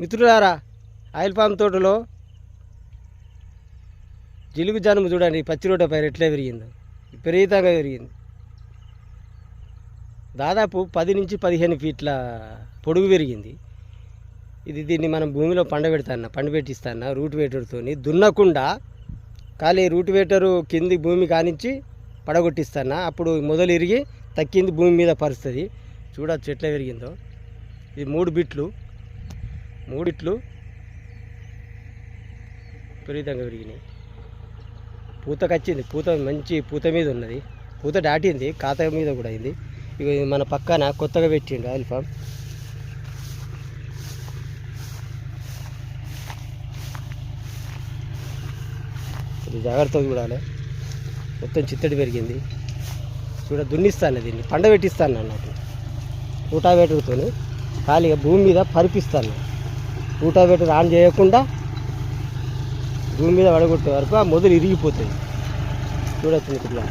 మిత్రులారా oil palm తోటలో జిలుగు జనుము చూడండి పచ్చి రోడ్డు పైన ఎట్లా పెరిగిందో విపరీతంగా పెరిగింది దాదాపు పది నుంచి పదిహేను ఫీట్ల పొడుగు పెరిగింది ఇది దీన్ని మనం భూమిలో పండబెడతాన్న పండబెట్టిస్తాన్న రూట్ వేటర్తో దున్నకుండా ఖాళీ రూట్ వేటరు కింది భూమి కానించి పడగొట్టిస్తాన్న. అప్పుడు మొదలు ఇరిగి తక్కింది భూమి మీద పరుస్తుంది. చూడ చెట్ల పెరిగిందో ఇది మూడు బిట్లు. మూడిట్లు విపరీతంగా పెరిగినాయి పూతకొచ్చింది పూత మంచి పూత మీద ఉన్నది. పూత దాటింది. కాత మీద కూడా అయింది. ఇక ఇది మన పక్కన కొత్తగా పెట్టిండు ఆయిల్ ఫామ్ జాగ్రత్తగా చూడాలి. మొత్తం చిత్తడి పెరిగింది. చూడ దున్నిస్తాను దీన్ని. పండ పెట్టిస్తాను అన్నట్టు ఊటావేటర్తో ఖాళీగా భూమి మీద పరిపిస్తాను. ఊటావేటర్ ఆన్ చేయకుండా భూమి మీద పడగొట్టే వరకు ఆ మొదలు ఇరిగిపోతాయి. చూడచ్చు ఇట్లా.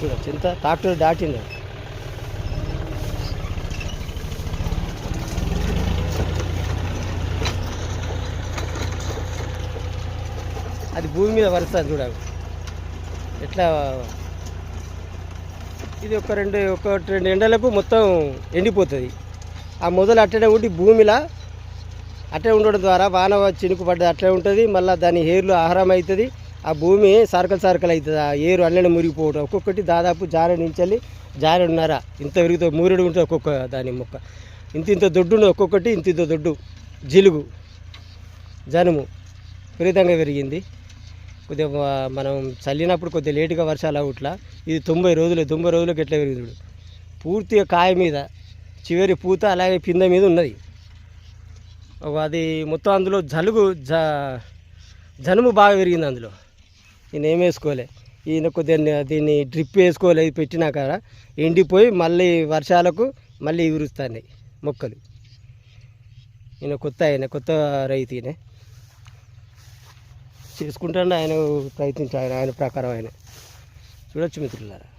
చూడచ్చు ఎంత ట్రాక్టర్ దాటింది. అది భూమి మీద వరుస్తుంది చూడాలి ఎట్లా? ఇది ఒక రెండు ఒక రెండు ఎండలకు మొత్తం ఎండిపోతుంది. ఆ మొదలు అట్టనే ఉండి భూమిలో అట్టే ఉండడం ద్వారా వాన చినుకు పడ్డది అట్లే ఉంటుంది. మళ్ళీ దాని ఏర్లు ఆహారం అవుతుంది ఆ భూమి సర్కల్ సర్కల్ అవుతుంది ఆ ఏరు అల్లనే మురిగిపోవడం ఒక్కొక్కటి దాదాపు జార నుంచి జారెడున్నర. ఇంత పెరుగుతుంది మూరెడు ఉంటుంది ఒక్కొక్క దాని మొక్క. ఇంత ఇంత దొడ్డు ఒక్కొక్కటి ఇంత ఇంత దొడ్డు. జిలుగు జనుము విపరీతంగా పెరిగింది. కొద్దిగా మనం చల్లినప్పుడు కొద్దిగా లేటుగా వర్షాలు అవుట్లా ఇది తొంభై రోజులు తొంభై రోజులకు ఎట్లా పెరిగింది పూర్తిగా కాయ మీద చివరి పూత అలాగే పింద మీద ఉన్నది. అది మొత్తం అందులో జలుగు జ జనుము బాగా పెరిగింది అందులో. నేను ఏం వేసుకోలే. ఈయన కొద్దిగా దీన్ని డ్రిప్ వేసుకోలే పెట్టినా పెట్టినాక ఎండిపోయి మళ్ళీ వర్షాలకు మళ్ళీ విరుస్తాయి మొక్కలు. ఈయన కొత్త ఆయన కొత్త రైతు చేసుకుంటాను చేసుకుంటాడు ఆయన ప్రయత్నించాడు ఆయన ప్రకారం ఆయన. చూడొచ్చు మిత్రులారా.